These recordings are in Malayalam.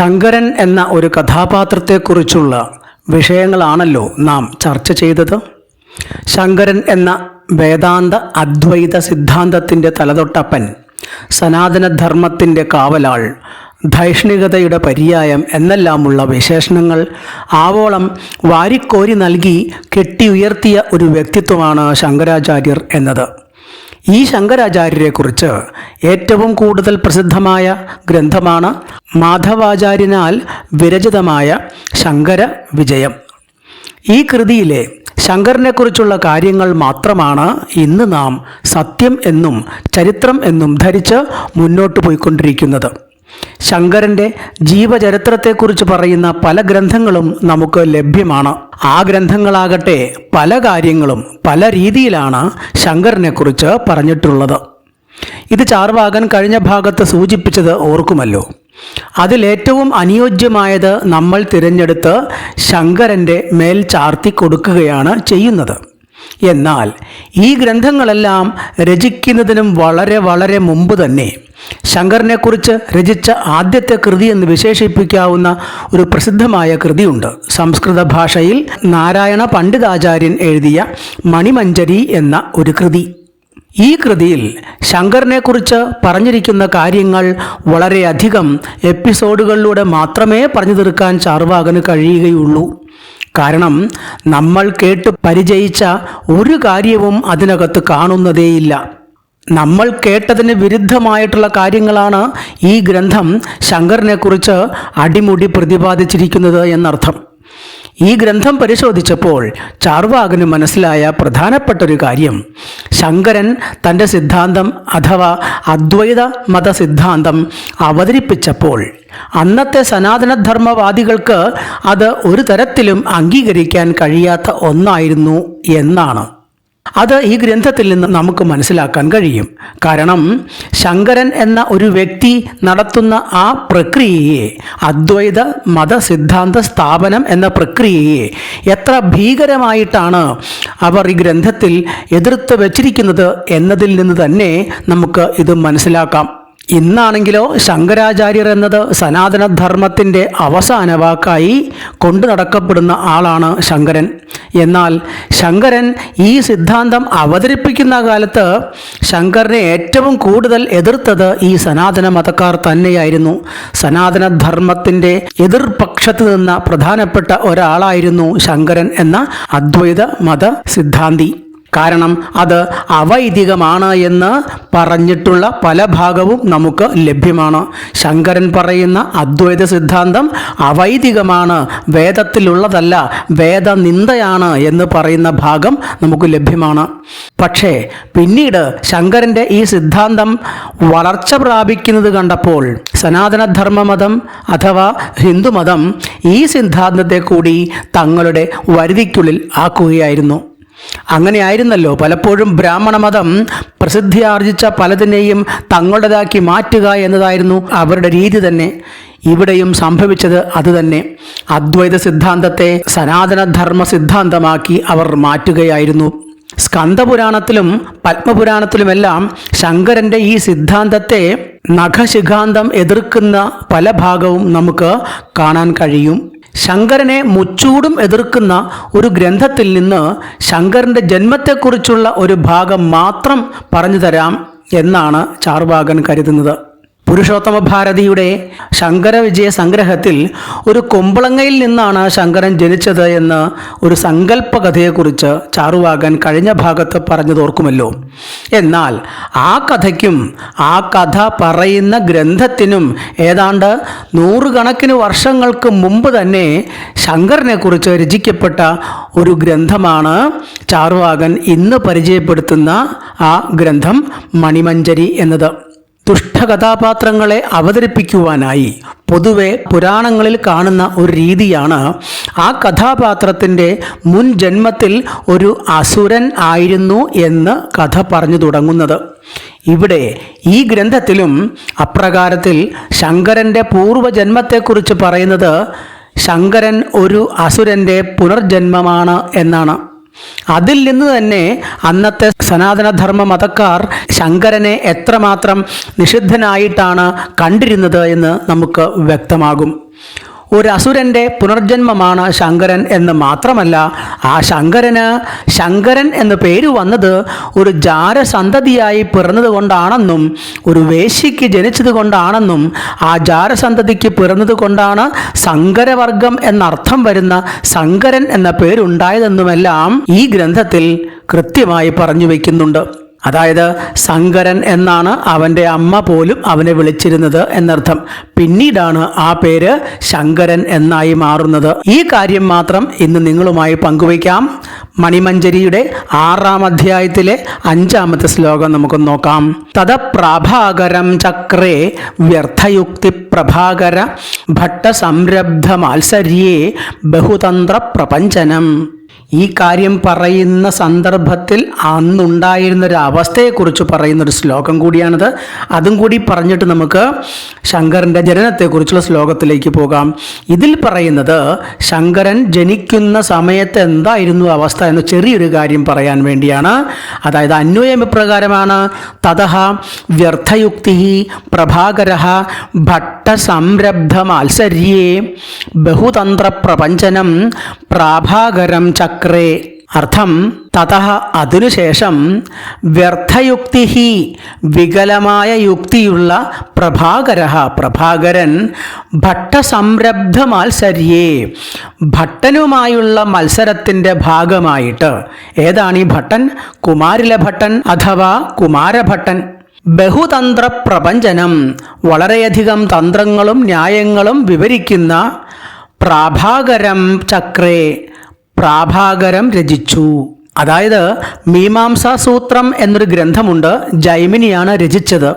ശങ്കരൻ എന്ന ഒരു കഥാപാത്രത്തെക്കുറിച്ചുള്ള വിഷയങ്ങളാണല്ലോ നാം ചർച്ച ചെയ്തത്. ശങ്കരൻ എന്ന വേദാന്ത അദ്വൈത സിദ്ധാന്തത്തിന്റെ തലതൊട്ടപ്പൻ സനാതനധർമ്മത്തിന്റെ കാവലാൾ ധൈഷ്ണികതയുടെ പര്യായം എന്നെല്ലാമുള്ള വിശേഷണങ്ങൾ ആവോളം വാരിക്കോരി നൽകി കെട്ടിയുയർത്തിയ ഒരു വ്യക്തിത്വമാണ് ശങ്കരാചാര്യർ എന്നത്. ഈ ശങ്കരാചാര്യരെക്കുറിച്ച് ഏറ്റവും കൂടുതൽ പ്രസിദ്ധമായ ഗ്രന്ഥമാണ് മാധവാചാര്യനാൽ വിരചിതമായ ശങ്കര വിജയം. ഈ കൃതിയിലെ ശങ്കരനെക്കുറിച്ചുള്ള കാര്യങ്ങൾ മാത്രമാണ് ഇന്ന് നാം സത്യം എന്നും ചരിത്രം എന്നും ധരിച്ച് മുന്നോട്ട് പോയിക്കൊണ്ടിരിക്കുന്നത്. ശങ്കരന്റെ ജീവചരിത്രത്തെക്കുറിച്ച് പറയുന്ന പല ഗ്രന്ഥങ്ങളും നമുക്ക് ലഭ്യമാണ്. ആ ഗ്രന്ഥങ്ങളാകട്ടെ പല കാര്യങ്ങളും പല രീതിയിലാണ് ശങ്കരനെക്കുറിച്ച് പറഞ്ഞിട്ടുള്ളത്. ഇത് ചാർവാകൻ കഴിഞ്ഞ ഭാഗത്ത് സൂചിപ്പിച്ചത് ഓർക്കുമല്ലോ. അതിലേറ്റവും അനുയോജ്യമായത് നമ്മൾ തിരഞ്ഞെടുത്ത് ശങ്കരന്റെ മേൽ ചാർത്തി കൊടുക്കുകയാണ് ചെയ്യുന്നത്. എന്നാൽ ഈ ഗ്രന്ഥങ്ങളെല്ലാം രചിക്കുന്നതിനും വളരെ വളരെ മുമ്പ് തന്നെ ശങ്കറിനെക്കുറിച്ച് രചിച്ച ആദ്യത്തെ കൃതി എന്ന് വിശേഷിപ്പിക്കാവുന്ന ഒരു പ്രസിദ്ധമായ കൃതിയുണ്ട്. സംസ്കൃത ഭാഷയിൽ നാരായണ പണ്ഡിതാചാര്യൻ എഴുതിയ മണിമഞ്ചരി എന്ന ഒരു കൃതി. ഈ കൃതിയിൽ ശങ്കറിനെക്കുറിച്ച് പറഞ്ഞിരിക്കുന്ന കാര്യങ്ങൾ വളരെയധികം എപ്പിസോഡുകളിലൂടെ മാത്രമേ പറഞ്ഞു തീർക്കാൻ ചാർവാകന് കഴിയുകയുള്ളൂ. കാരണം നമ്മൾ കേട്ട് പരിചയിച്ച ഒരു കാര്യവും അതിനകത്ത് കാണുന്നതേയില്ല. നമ്മൾ കേട്ടതിന് വിരുദ്ധമായിട്ടുള്ള കാര്യങ്ങളാണ് ഈ ഗ്രന്ഥം ശങ്കറിനെക്കുറിച്ച് അടിമുടി പ്രതിപാദിച്ചിരിക്കുന്നത് എന്നർത്ഥം. ഈ ഗ്രന്ഥം പരിശോധിച്ചപ്പോൾ ചാർവാകന് മനസ്സിലായ പ്രധാനപ്പെട്ട ഒരു കാര്യം. ശങ്കരൻ തന്റെ സിദ്ധാന്തം അഥവാ അദ്വൈത മത സിദ്ധാന്തം അവതരിപ്പിച്ചപ്പോൾ അന്നത്തെ സനാതനധർമ്മവാദികൾക്ക് അത് ഒരു തരത്തിലും അംഗീകരിക്കാൻ കഴിയാത്ത ഒന്നായിരുന്നു എന്നാണ്. അത് ഈ ഗ്രന്ഥത്തിൽ നിന്ന് നമുക്ക് മനസ്സിലാക്കാൻ കഴിയും. കാരണം ശങ്കരൻ എന്ന ഒരു വ്യക്തി നടത്തുന്ന ആ പ്രക്രിയയെ അദ്വൈത മത സിദ്ധാന്ത സ്ഥാപനം എന്ന പ്രക്രിയയെ എത്ര ഭീകരമായിട്ടാണ് അവർ ഈ ഗ്രന്ഥത്തിൽ എതിർത്ത് വച്ചിരിക്കുന്നത് എന്നതിൽ നിന്ന് തന്നെ നമുക്ക് ഇത് മനസ്സിലാക്കാം. ഇന്നാണെങ്കിലോ ശങ്കരാചാര്യർ എന്നത് സനാതനധർമ്മത്തിന്റെ അവസാന വാക്കായി കൊണ്ടു നടക്കപ്പെടുന്ന ആളാണ് ശങ്കരൻ. എന്നാൽ ശങ്കരൻ ഈ സിദ്ധാന്തം അവതരിപ്പിക്കുന്ന കാലത്ത് ശങ്കരനെ ഏറ്റവും കൂടുതൽ എതിർത്തത് ഈ സനാതന മതക്കാർ തന്നെയായിരുന്നു. സനാതനധർമ്മത്തിന്റെ എതിർപക്ഷത്ത് നിന്ന പ്രധാനപ്പെട്ട ഒരാളായിരുന്നു ശങ്കരൻ എന്ന അദ്വൈത മത സിദ്ധാന്തി. കാരണം അത് അവൈദികമാണ് എന്ന് പറഞ്ഞിട്ടുള്ള പല ഭാഗവും നമുക്ക് ലഭ്യമാണ്. ശങ്കരൻ പറയുന്ന അദ്വൈത സിദ്ധാന്തം അവൈദികമാണ് വേദത്തിലുള്ളതല്ല വേദനിന്ദയാണ് എന്ന് പറയുന്ന ഭാഗം നമുക്ക് ലഭ്യമാണ്. പക്ഷേ പിന്നീട് ശങ്കരന്റെ ഈ സിദ്ധാന്തം വളർച്ച പ്രാപിക്കുന്നത് കണ്ടപ്പോൾ സനാതനധർമ്മമതം അഥവാ ഹിന്ദുമതം ഈ സിദ്ധാന്തത്തെ കൂടി തങ്ങളുടെ വരുതിക്കുള്ളിൽ ആക്കുകയായിരുന്നു. അങ്ങനെയായിരുന്നല്ലോ. പലപ്പോഴും ബ്രാഹ്മണ മതം പ്രസിദ്ധിയാർജിച്ച പലതിനെയും തങ്ങളുടേതാക്കി മാറ്റുക എന്നതായിരുന്നു അവരുടെ രീതി തന്നെ. ഇവിടെയും സംഭവിച്ചത് അതുതന്നെ. അദ്വൈത സിദ്ധാന്തത്തെ സനാതനധർമ്മ സിദ്ധാന്തമാക്കി അവർ മാറ്റുകയായിരുന്നു. സ്കന്ദപുരാണത്തിലും പത്മപുരാണത്തിലുമെല്ലാം ശങ്കരന്റെ ഈ സിദ്ധാന്തത്തെ നഖശിഖാന്തം എതിർക്കുന്ന പല ഭാഗവും നമുക്ക് കാണാൻ കഴിയും. ശങ്കരനെ മുച്ചൂടും എതിർക്കുന്ന ഒരു ഗ്രന്ഥത്തിൽ നിന്ന് ശങ്കരന്റെ ജന്മത്തെക്കുറിച്ചുള്ള ഒരു ഭാഗം മാത്രം പറഞ്ഞു തരാം എന്നാണ് ചാർവാകൻ കരുതുന്നത്. പുരുഷോത്തമ ഭാരതിയുടെ ശങ്കര വിജയ സംഗ്രഹത്തിൽ ഒരു കൊമ്പളങ്ങയിൽ നിന്നാണ് ശങ്കരൻ ജനിച്ചത് എന്ന് ഒരു സങ്കല്പ കഥയെക്കുറിച്ച് ചാറുവാകൻ കഴിഞ്ഞ ഭാഗത്ത് പറഞ്ഞതോർക്കുമല്ലോ എന്നാൽ ആ കഥയ്ക്കും ആ കഥ പറയുന്ന ഗ്രന്ഥത്തിനും ഏതാണ്ട് നൂറുകണക്കിന് വർഷങ്ങൾക്ക് മുമ്പ് തന്നെ ശങ്കരനെക്കുറിച്ച് രചിക്കപ്പെട്ട ഒരു ഗ്രന്ഥമാണ് ചാറുവാകൻ ഇന്ന് പരിചയപ്പെടുത്തുന്ന ആ ഗ്രന്ഥം മണിമഞ്ചരി എന്നത്. ദുഷ്ടകഥാപാത്രങ്ങളെ അവതരിപ്പിക്കുവാനായി പൊതുവെ പുരാണങ്ങളിൽ കാണുന്ന ഒരു രീതിയാണ് ആ കഥാപാത്രത്തിന്റെ മുൻ ജന്മത്തിൽ ഒരു അസുരൻ ആയിരുന്നു എന്ന് കഥ പറഞ്ഞു തുടങ്ങുന്നത്. ഇവിടെ ഈ ഗ്രന്ഥത്തിലും അപ്രകാരത്തിൽ ശങ്കരന്റെ പൂർവജന്മത്തെക്കുറിച്ച് പറയുന്നത് ശങ്കരൻ ഒരു അസുരന്റെ പുനർജന്മമാണ് എന്നാണ്. അതിൽ നിന്ന് തന്നെ അന്നത്തെ സനാതനധർമ്മ മതക്കാർ ശങ്കരനെ എത്രമാത്രം നിഷിദ്ധനായിട്ടാണ് കണ്ടിരുന്നത് എന്ന് നമുക്ക് വ്യക്തമാകും. ഒരു അസുരന്റെ പുനർജന്മമാണ് ശങ്കരൻ എന്ന് മാത്രമല്ല ആ ശങ്കരന് ശങ്കരൻ എന്ന പേര് വന്നത് ഒരു ജാരസന്തതിയായി പിറന്നത് കൊണ്ടാണെന്നും ഒരു വേശിക്ക് ജനിച്ചത് കൊണ്ടാണെന്നും ആ ജാരസന്തതിക്ക് പിറന്നത് കൊണ്ടാണ് സങ്കരവർഗം എന്നർത്ഥം വരുന്ന ശങ്കരൻ എന്ന പേരുണ്ടായതെന്നുമെല്ലാം ഈ ഗ്രന്ഥത്തിൽ കൃത്യമായി പറഞ്ഞു വയ്ക്കുന്നുണ്ട് അതായത് ശങ്കരൻ എന്നാണ് അവന്റെ അമ്മ പോലും അവനെ വിളിച്ചിരുന്നത് എന്നർത്ഥം. പിന്നീടാണ് ആ പേര് ശങ്കരൻ എന്നായി മാറുന്നത്. ഈ കാര്യം മാത്രം ഇന്ന് നിങ്ങളുമായി പങ്കുവയ്ക്കാം. മണിമഞ്ചരിയുടെ ആറാം അധ്യായത്തിലെ അഞ്ചാമത്തെ ശ്ലോകം നമുക്ക് നോക്കാം. തദപ്രാഭാകരം ചക്രേ വ്യർത്ഥയുക്തി പ്രഭാകര ഭട്ടസംരബ്ധ മാത്സര്യേ ബഹുതന്ത്ര പ്രപഞ്ചനം. ഈ കാര്യം പറയുന്ന സന്ദർഭത്തിൽ അന്നുണ്ടായിരുന്ന ഒരു അവസ്ഥയെക്കുറിച്ച് പറയുന്ന ഒരു ശ്ലോകം കൂടിയാണിത്. അതും കൂടി പറഞ്ഞിട്ട് നമുക്ക് ശങ്കരന്റെ ജനനത്തെക്കുറിച്ചുള്ള ശ്ലോകത്തിലേക്ക് പോകാം. ഇതിൽ പറയുന്നത് ശങ്കരൻ ജനിക്കുന്ന സമയത്ത് എന്തായിരുന്നു അവസ്ഥ എന്ന് ചെറിയൊരു കാര്യം പറയാൻ വേണ്ടിയാണ്. അതായത് അന്വയം ഇപ്രകാരമാണ് തതഹ വ്യർത്ഥയുക്തി പ്രഭാകര ഭട്ടസംരബ്ധ മാത്സര്യേ ബഹുതന്ത്ര പ്രപഞ്ചനം പ്രാഭാകരം ചക്രേ അർത്ഥം തത അതിനുശേഷം വ്യർത്ഥയുക്തി വികലമായ യുക്തിയുള്ള പ്രഭാകര. പ്രഭാകരൻ ഭട്ടസംരബ്ധ മാത്സര്യേ ഭട്ടനുമായുള്ള മത്സരത്തിന്റെ ഭാഗമായിട്ട്. ഏതാണ് ഈ ഭട്ടൻ? കുമാരില ഭട്ടൻ അഥവാ കുമാരഭട്ടൻ. ബഹുതന്ത്ര പ്രപഞ്ചനം വളരെയധികം തന്ത്രങ്ങളും ന്യായങ്ങളും വിവരിക്കുന്ന പ്രാഭാകരം ചക്രേ. പ്രാഭാകരം രചിച്ചു. അതായത് മീമാംസാ സൂത്രം എന്നൊരു ഗ്രന്ഥമുണ്ട് ജൈമിനിയാണ് രചിച്ചത്.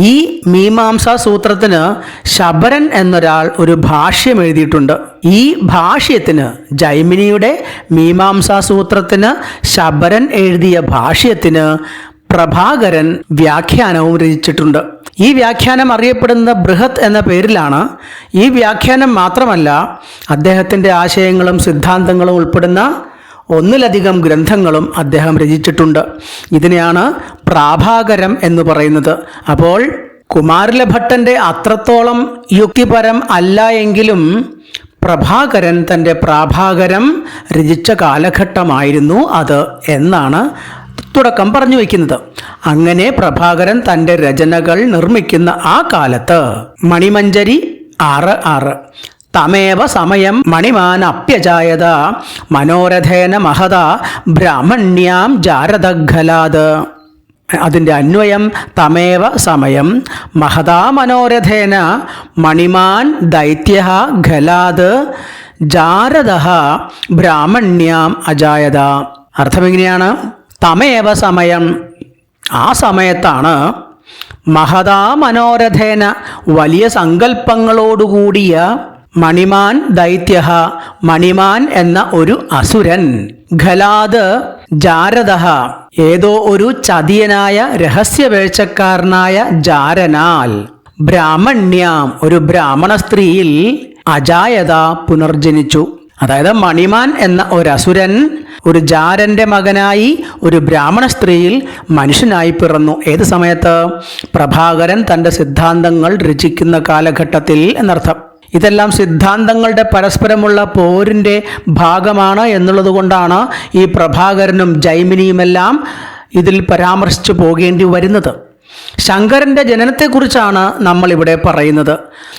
ഈ മീമാംസാ സൂത്രത്തിന് ശബരൻ എന്നൊരാൾ ഒരു ഭാഷ്യം എഴുതിയിട്ടുണ്ട്. ഈ ഭാഷ്യത്തിന് ജൈമിനിയുടെ മീമാംസാ സൂത്രത്തിന് ശബരൻ എഴുതിയ ഭാഷ്യത്തിന് പ്രഭാകരൻ വ്യാഖ്യാനവും രചിച്ചിട്ടുണ്ട്. ഈ വ്യാഖ്യാനം അറിയപ്പെടുന്ന ബൃഹത് എന്ന പേരിലാണ് ഈ വ്യാഖ്യാനം മാത്രമല്ല അദ്ദേഹത്തിന്റെ ആശയങ്ങളും സിദ്ധാന്തങ്ങളും ഉൾപ്പെടുന്ന ഒന്നിലധികം ഗ്രന്ഥങ്ങളും അദ്ദേഹം രചിച്ചിട്ടുണ്ട്. ഇതിനെയാണ് പ്രാഭാകരം എന്ന് പറയുന്നത്. അപ്പോൾ കുമാരലഭട്ടന്റെ അത്രത്തോളം യുക്തിപരം അല്ല എങ്കിലും പ്രഭാകരൻ തന്റെ പ്രാഭാകരം രചിച്ച കാലഘട്ടമായിരുന്നു അത് എന്നാണ് തുടക്കം പറഞ്ഞു വയ്ക്കുന്നത്. അങ്ങനെ പ്രഭാകരൻ തന്റെ രചനകൾ നിർമ്മിക്കുന്ന ആ കാലത്ത് മണിമഞ്ചരി ആറ് ആറ്. തമേവ സമയം മണിമാൻ അപ്യജായത മനോരഥേന മഹത ബ്രാഹ്മണ്യാം ജാരദഘലാത്. അതിന്റെ അന്വയം തമേവ സമയം മഹതാ മനോരഥേന മണിമാൻ ദൈത്യ ഖലാത് ജാരദ ബ്രാഹ്മണ്യാം അജായത. അർത്ഥം എങ്ങനെയാണ് തമേവ സമയം. ആ സമയത്താണ് മഹതാ മനോരഥേന വലിയ സങ്കല്പങ്ങളോടുകൂടിയ മണിമാൻ ദൈത്യ മണിമാൻ എന്ന ഒരു അസുരൻ. ഖലാദ് ജാരദ ഏതോ ഒരു ചതിയനായ രഹസ്യവേഴ്ചക്കാരനായ ജാരനാൽ. ബ്രാഹ്മണ്യാം ഒരു ബ്രാഹ്മണ സ്ത്രീയിൽ അജായത പുനർജനിച്ചു. അതായത് മണിമാൻ എന്ന ഒരു അസുരൻ ഒരു ജാരന്റെ മകനായി ഒരു ബ്രാഹ്മണ സ്ത്രീയിൽ മനുഷ്യനായി പിറന്നു. ഏത് സമയത്ത്? പ്രഭാകരൻ തന്റെ സിദ്ധാന്തങ്ങൾ രചിക്കുന്ന കാലഘട്ടത്തിൽ എന്നർത്ഥം. ഇതെല്ലാം സിദ്ധാന്തങ്ങളുടെ പരസ്പരമുള്ള പോരിന്റെ ഭാഗമാണ് എന്നുള്ളതുകൊണ്ടാണ് ഈ പ്രഭാകരനും ജൈമിനിയുമെല്ലാം ഇതിൽ പരാമർശിച്ചു പോകേണ്ടി വരുന്നത്. ശങ്കരന്റെ ജനനത്തെക്കുറിച്ചാണ് നമ്മൾ ഇവിടെ പറയുന്നത്.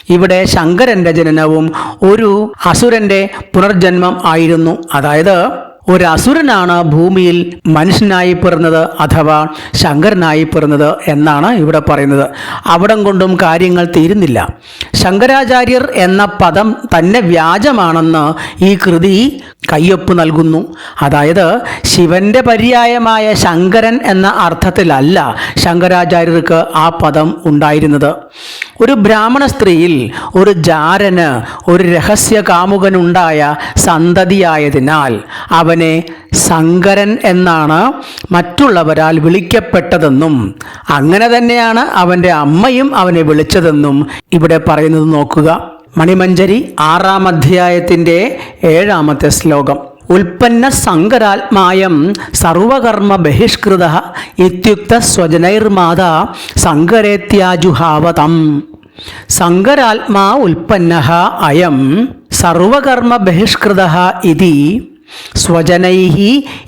ഇവിടെ ശങ്കരന്റെ ജനനവും ഒരു അസുരന്റെ പുനർജന്മം ആയിരുന്നു. അതായത് ഒരു അസുരനാണ് ഭൂമിയിൽ മനുഷ്യനായി പിറന്നത് അഥവാ ശങ്കരനായി പിറന്നത് എന്നാണ് ഇവിടെ പറയുന്നത്. അവിടം കൊണ്ടും കാര്യങ്ങൾ തീരുന്നില്ല. ശങ്കരാചാര്യർ എന്ന പദം തന്നെ വ്യാജമാണെന്ന് ഈ കൃതി കയ്യൊപ്പ് നൽകുന്നു. അതായത് ശിവന്റെ പര്യായമായ ശങ്കരൻ എന്ന അർത്ഥത്തിലല്ല ശങ്കരാചാര്യർക്ക് ആ പദം ഉണ്ടായിരുന്നത്. ഒരു ബ്രാഹ്മണ സ്ത്രീയിൽ ഒരു ജാരന് ഒരു രഹസ്യ കാമുകനുണ്ടായ സന്തതിയായതിനാൽ അവനെ ശങ്കരൻ എന്നാണ് മറ്റുള്ളവരാൽ വിളിക്കപ്പെട്ടതെന്നും അങ്ങനെ തന്നെയാണ് അവന്റെ അമ്മയും അവനെ വിളിച്ചതെന്നും ഇവിടെ പറയുന്നത് നോക്കുക. മണിമഞ്ചരി ആറാം അധ്യായത്തിന്റെ ഏഴാമത്തെ ശ്ലോകം. ഉൽപ്പന്ന സങ്കരാത്മായം സർവകർമ്മ ബഹിഷ്കൃത ഇത്യുക്ത സ്വജനൈർമാത സങ്കരേത്യാജുഹാവതം. സങ്കരാത്മാ ഉൽപ്പന്ന അയം സർവകർമ്മ ബഹിഷ്കൃത ഇതി സ്വജനൈ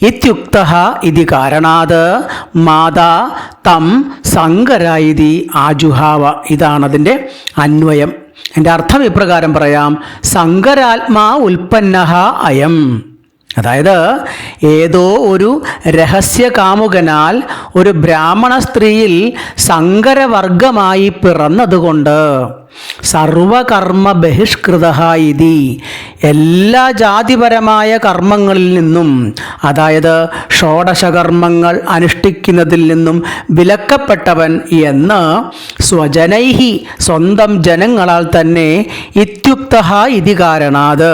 ഇത്യുക്ത ഇതി കാരണാത്. മാതാ തം സങ്കര ഇതി ആജുഹാവ. ഇതാണതിന്റെ അന്വയം. എന്റെ അർത്ഥം ഇപ്രകാരം പറയാം. സങ്കരാത്മാ ഉൽപ്പന്ന അയം. അതായത് ഏതോ ഒരു രഹസ്യ കാമുകനാൽ ഒരു ബ്രാഹ്മണ സ്ത്രീയിൽ സങ്കരവർഗമായി പിറന്നതുകൊണ്ട് സർവകർമ്മ ബഹിഷ്കൃത ഇതി. എല്ലാ ജാതിപരമായ കർമ്മങ്ങളിൽ നിന്നും അതായത് ഷോഡശകർമ്മങ്ങൾ അനുഷ്ഠിക്കുന്നതിൽ നിന്നും വിലക്കപ്പെട്ടവൻ എന്ന് സ്വജനൈഹി സ്വന്തം ജനങ്ങളാൽ തന്നെ ഇത്യുക്ത ഇതി കാരണാത്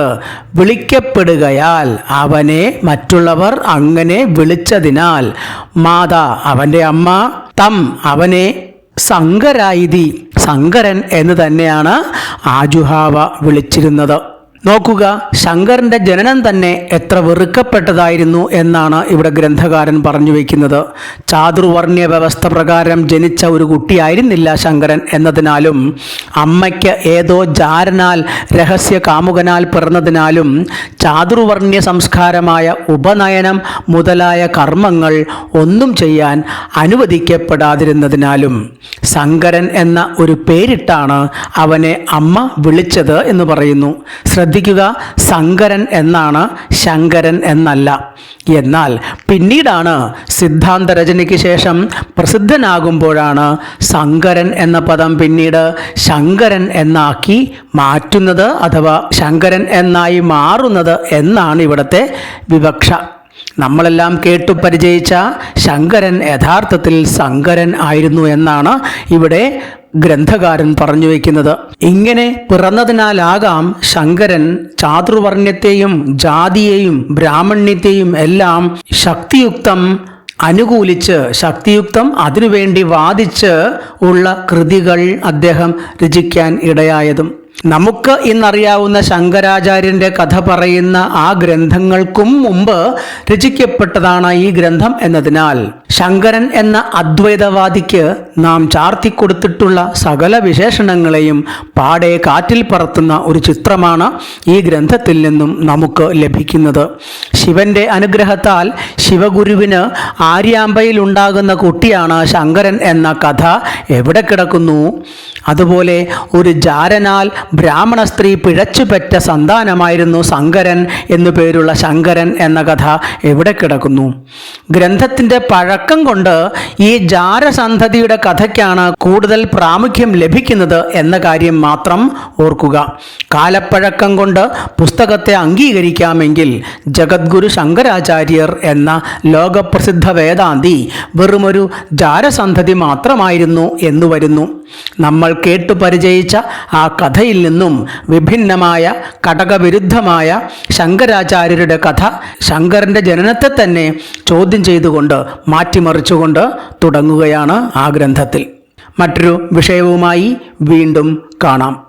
വിളിക്കപ്പെടുകയാൽ അവനെ മറ്റുള്ളവർ അങ്ങനെ വിളിച്ചതിനാൽ മാതാ അവന്റെ അമ്മ തം അവനെ സങ്കരായിതി. സങ്കരൻ എന്ന് തന്നെയാണ് ആജുഹാവ വിളിച്ചിരുന്നത്. നോക്കുക ശങ്കരന്റെ ജനനം തന്നെ എത്ര വെറുക്കപ്പെട്ടതായിരുന്നു എന്നാണ് ഇവിടെ ഗ്രന്ഥകാരൻ പറഞ്ഞു വയ്ക്കുന്നത് ചാതുർവർണ്യ വ്യവസ്ഥ പ്രകാരം ജനിച്ച ഒരു കുട്ടിയായിരുന്നില്ല ശങ്കരൻ എന്നതിനാലും അമ്മയ്ക്ക് ഏതോ ജാരനാൽ രഹസ്യ കാമുകനാൽ പിറന്നതിനാലും ചാതുർവർണ്യ സംസ്കാരമായ ഉപനയനം മുതലായ കർമ്മങ്ങൾ ഒന്നും ചെയ്യാൻ അനുവദിക്കപ്പെടാതിരുന്നതിനാലും ശങ്കരൻ എന്ന ഒരു പേരിട്ടാണ് അവനെ അമ്മ വിളിച്ചത് എന്ന് പറയുന്നു. ശ്രദ്ധിക്കുക. ശങ്കരൻ എന്നാണ് ശങ്കരൻ എന്നല്ല. എന്നാൽ പിന്നീടാണ് സിദ്ധാന്ത രചനയ്ക്ക് ശേഷം പ്രസിദ്ധനാകുമ്പോഴാണ് ശങ്കരൻ എന്ന പദം പിന്നീട് ശങ്കരൻ എന്നാക്കി മാറ്റുന്നത് അഥവാ ശങ്കരൻ എന്നായി മാറുന്നത് എന്നാണ് ഇവിടുത്തെ വിവക്ഷ. നമ്മളെല്ലാം കേട്ടു പരിചയിച്ച ശങ്കരൻ യഥാർത്ഥത്തിൽ ശങ്കരൻ ആയിരുന്നു എന്നാണ് ഇവിടെ ഗ്രന്ഥകാരൻ പറഞ്ഞു വയ്ക്കുന്നത്. ഇങ്ങനെ പിറന്നതിനാലാകാം ശങ്കരൻ ചാതുർവർണ്യത്തെയും ജാതിയെയും ബ്രാഹ്മണ്യത്തെയും എല്ലാം ശക്തിയുക്തം അനുകൂലിച്ച് ശക്തിയുക്തം അതിനുവേണ്ടി വാദിച്ച് ഉള്ള കൃതികൾ അദ്ദേഹം രചിക്കാൻ ഇടയായതും. നമുക്ക് ഇന്നറിയാവുന്ന ശങ്കരാചാര്യന്റെ കഥ പറയുന്ന ആ ഗ്രന്ഥങ്ങൾക്കും മുമ്പ് രചിക്കപ്പെട്ടതാണ് ഈ ഗ്രന്ഥം എന്നതിനാൽ ശങ്കരൻ എന്ന അദ്വൈതവാദിക്ക് നാം ചാർത്തിക്കൊടുത്തിട്ടുള്ള സകല വിശേഷണങ്ങളെയും പാടെ കാറ്റിൽ പറത്തുന്ന ഒരു ചിത്രമാണ് ഈ ഗ്രന്ഥത്തിൽ നിന്നും നമുക്ക് ലഭിക്കുന്നത്. ശിവന്റെ അനുഗ്രഹത്താൽ ശിവഗുരുവിന് ആര്യാമ്പയിൽ ഉണ്ടാകുന്ന കുട്ടിയാണ് ശങ്കരൻ എന്ന കഥ എവിടെ കിടക്കുന്നു? അതുപോലെ ഒരു ജാരനാൽ ബ്രാഹ്മണ സ്ത്രീ പിഴച്ചുപെറ്റ സന്താനമായിരുന്നു ശങ്കരൻ എന്നു പേരുള്ള ശങ്കരൻ എന്ന കഥ എവിടെ കിടക്കുന്നു? ഗ്രന്ഥത്തിന്റെ പഴക്കം കൊണ്ട് ഈ ജാരസന്ധതിയുടെ കഥയ്ക്കാണ് കൂടുതൽ പ്രാമുഖ്യം ലഭിക്കുന്നത് എന്ന കാര്യം മാത്രം ഓർക്കുക. കാലപ്പഴക്കം കൊണ്ട് പുസ്തകത്തെ അംഗീകരിക്കാമെങ്കിൽ ജഗദ്ഗുരു ശങ്കരാചാര്യർ എന്ന ലോകപ്രസിദ്ധ വേദാന്തി വെറുമൊരു ജാരസന്ധതി മാത്രമായിരുന്നു എന്നു വരുന്നു. നമ്മൾ കേട്ടു പരിചയിച്ച ആ കഥയിൽ നിന്നും വിഭിന്നമായ കടകവിരുദ്ധമായ ശങ്കരാചാര്യരുടെ കഥ ശങ്കറിന്റെ ജനനത്തെ തന്നെ ചോദ്യം ചെയ്തുകൊണ്ട് മാറ്റിമറിച്ചുകൊണ്ട് തുടങ്ങുകയാണ് ആ ഗ്രന്ഥത്തിൽ. മറ്റൊരു വിഷയവുമായി വീണ്ടും കാണാം.